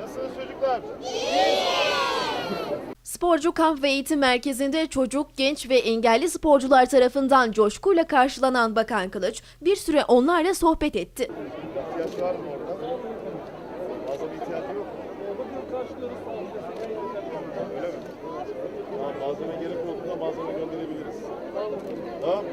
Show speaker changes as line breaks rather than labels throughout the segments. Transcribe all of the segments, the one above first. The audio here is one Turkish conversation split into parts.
Nasılsınız çocuklar?
Sporcu Kamp ve Eğitim Merkezi'nde çocuk, genç ve engelli sporcular tarafından coşkuyla karşılanan Bakan Kılıç bir süre onlarla sohbet etti.
İhtiyaç var mı orada? Fazla bir ihtiyacı yok mu? Öyle mi? Tamam malzeme gerek olduğunda malzeme gönderebiliriz. Tamam.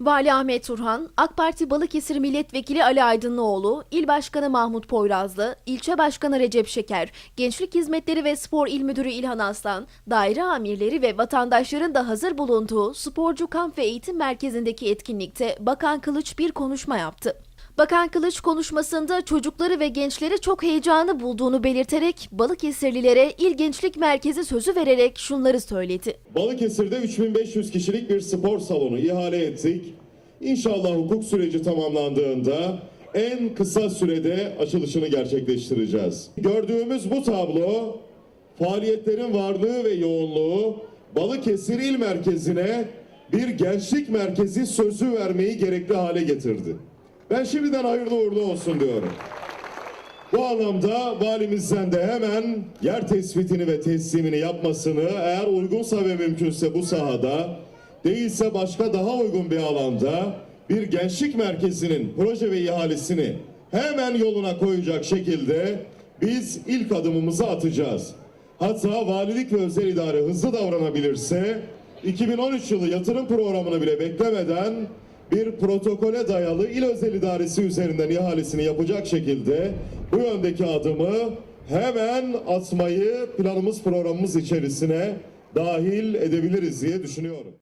Vali Ahmet Turhan, AK Parti Balıkesir Milletvekili Ali Aydınlıoğlu, İl Başkanı Mahmut Poyrazlı, İlçe Başkanı Recep Şeker, Gençlik Hizmetleri ve Spor İl Müdürü İlhan Aslan, daire amirleri ve vatandaşların da hazır bulunduğu Sporcu Kamp ve Eğitim Merkezi'ndeki etkinlikte Bakan Kılıç bir konuşma yaptı. Bakan Kılıç konuşmasında çocukları ve gençleri çok heyecanı bulduğunu belirterek Balıkesirlilere İl Gençlik Merkezi sözü vererek şunları söyledi.
Balıkesir'de 3500 kişilik bir spor salonu ihale ettik. İnşallah hukuk süreci tamamlandığında en kısa sürede açılışını gerçekleştireceğiz. Gördüğümüz bu tablo faaliyetlerin varlığı ve yoğunluğu Balıkesir il merkezine bir gençlik merkezi sözü vermeyi gerekli hale getirdi. Ben şimdiden hayırlı uğurlu olsun diyorum. Bu anlamda valimizden de hemen yer tespitini ve teslimini yapmasını eğer uygunsa ve mümkünse bu sahada değilse başka daha uygun bir alanda bir gençlik merkezinin proje ve ihalesini hemen yoluna koyacak şekilde biz ilk adımımızı atacağız. Hatta valilik ve özel idare hızlı davranabilirse 2013 yılı yatırım programını bile beklemeden bir protokole dayalı il özel idaresi üzerinden ihalesini yapacak şekilde bu yöndeki adımı hemen atmayı planımız programımız içerisine dahil edebiliriz diye düşünüyorum.